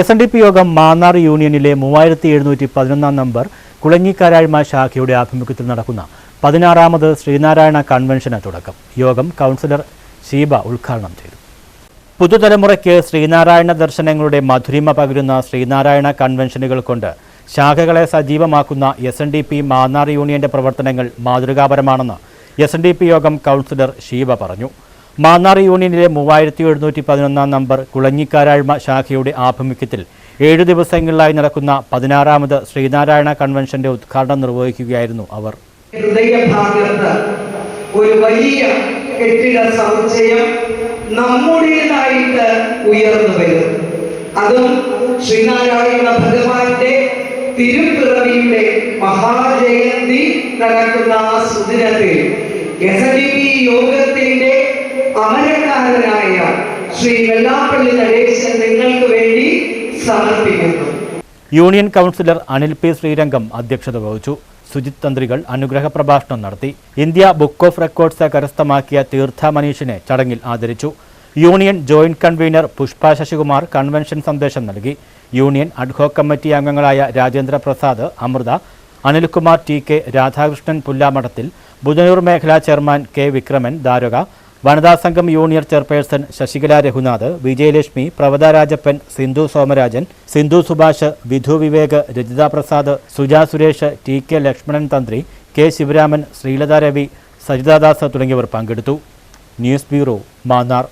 S N D P യോഗം മാന്നാർ യൂണിയനിലെ മൂവായിരത്തി എഴുന്നൂറ്റി പതിനൊന്നാം നമ്പർ കുളങ്ങിക്കാരാഴ്മ ശാഖയുടെ ആഭിമുഖ്യത്തിൽ നടക്കുന്ന പതിനാറാമത് ശ്രീനാരായണ കൺവെൻഷന് തുടക്കം. യോഗം കൗൺസിലർ ഷീബ ഉദ്ഘാടനം ചെയ്തു. പുതുതലമുറയ്ക്ക് ശ്രീനാരായണ ദർശനങ്ങളുടെ മധുരിമ പകരുന്ന ശ്രീനാരായണ കൺവെൻഷനുകൾ കൊണ്ട് ശാഖകളെ സജീവമാക്കുന്ന S N D P Mannar യൂണിയന്റെ പ്രവർത്തനങ്ങൾ മാതൃകാപരമാണെന്ന് S N D P Yogam councillor Sheeba പറഞ്ഞു. മാന്നാർ യൂണിയനിലെ മൂവായിരത്തി എഴുന്നൂറ്റി പതിനൊന്നാം നമ്പർ കുളഞ്ഞിക്കാരാഴ്മ ശാഖയുടെ ആഭിമുഖ്യത്തിൽ ഏഴു ദിവസങ്ങളിലായി നടക്കുന്ന പതിനാറാമത് ശ്രീനാരായണ കൺവെൻഷന്റെ ഉദ്ഘാടനം നിർവഹിക്കുകയായിരുന്നു അവർ. ഹൃദയഭാഗത്ത് ഒരു വലിയ കെട്ടിട സമുച്ചയം നമ്മുടേതായിട്ട് ഉയർന്നു വരും അതും ശ്രീനാരായണ ഭഗവാന്റെ തിരുപ്പിറവിയുടെ മഹാജയന്തി നടക്കുന്ന ആ സുദിനത്തിൽ എസ് യോഗത്തിന്റെ അമരക്കാരനായ ശ്രീ വെള്ളാപ്പള്ളി നടേശൻ നിങ്ങൾക്ക് വേണ്ടി സമർപ്പിക്കുന്നു. Union councillor Anil P Sreerangam അധ്യക്ഷത വഹിച്ചു. സുജിത് തന്ത്രികൾ അനുഗ്രഹ പ്രഭാഷണം നടത്തി. ഇന്ത്യ ബുക്ക് ഓഫ് റെക്കോർഡ്സ് കരസ്ഥമാക്കിയ തീർത്ഥ മനീഷിനെ ചടങ്ങിൽ ആദരിച്ചു. Union joint convener Pushpa Sasikumar convention സന്ദേശം നൽകി. യൂണിയൻ അഡ്ഹോക് കമ്മിറ്റി അംഗങ്ങളായ രാജേന്ദ്ര പ്രസാദ് അമൃത അനിൽകുമാർ ടി കെ രാധാകൃഷ്ണൻ പുല്ലാമഠത്തിൽ ബുധനൂർ മേഖലാ ചെയർമാൻ കെ വിക്രമൻ ദാരക വനിതാ സംഘം യൂണിയൻ ചെയർപേഴ്സൺ ശശികല രഘുനാഥ് വിജയലക്ഷ്മി പ്രവത രാജപ്പൻ സിന്ധു സോമരാജൻ സിന്ധു സുഭാഷ് വിധു വിവേക് രജിത പ്രസാദ് സുജാ സുരേഷ് ടി കെ ലക്ഷ്മണൻ തന്ത്രി കെ ശിവരാമൻ ശ്രീലത രവി സജിതാദാസ് തുടങ്ങിയവർ പങ്കെടുത്തു. News bureau Mannar.